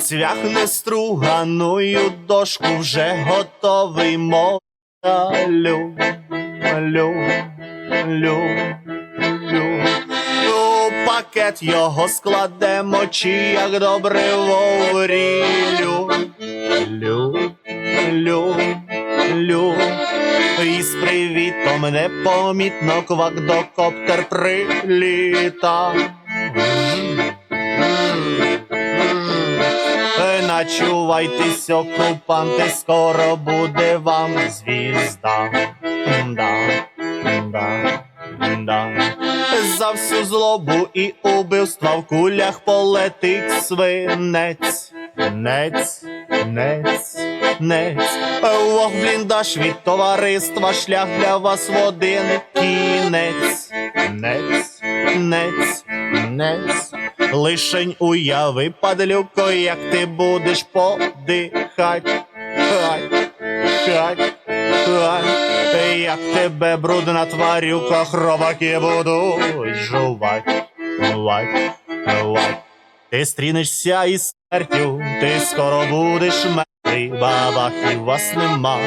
Цвяхне струганою дошку вже готовий мов. Лю, лю, лю, лю. У пакет його складемо, чи як добре воврі. Лю, лю, лю. І з привітом непомітно квакдокоптер приліта. Начувайтесь, окупанти, скоро буде вам звізда. Да, да, да. За всю злобу і убивства в кулях полетить свинець. Нець, нець, нець. Ох, бліндаж від товариства, шлях для вас в один кінець. Нець, нець, нець. Лишень уяви, падлюко, як ти будеш подихать. Хай, хай, хай. Як тебе брудна тварюка, хробаки будуть жувать, жувать, жувать. Ти стрінешся із смертю, ти скоро будеш мертвий, бабахів вас нема.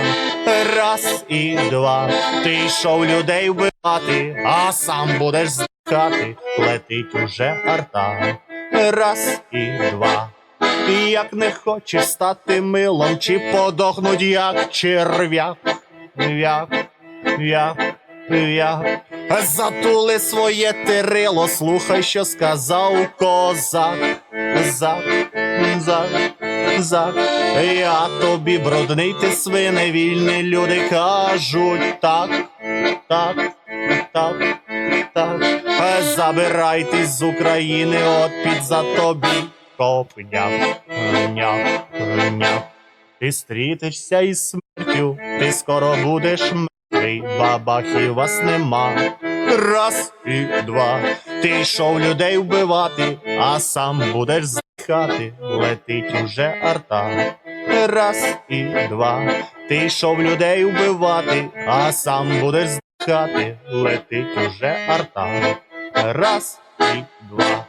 Раз і два, ти йшов людей вбивати, а сам будеш здихати, летить уже арта. Раз і два. І Як не хочеш стати милом, чи подохнуть, як черв'як, в'як, в'як, в'як. Затули своє тирило, слухай, що сказав козак. Зак, зак, зак. Я тобі брудний ти свине, вільні люди кажуть так, так, так, так. Забирайтесь з України, от під за тобі копня, гня, гня. Ти стрітишся із смертю, ти скоро будеш мертвий, бабахів вас нема. Раз і два. Ти йшов людей вбивати, а сам будеш здихати, летить уже арта. Раз і два. Ти йшов людей вбивати, а сам будеш здихати, летить уже арта. Раз і два.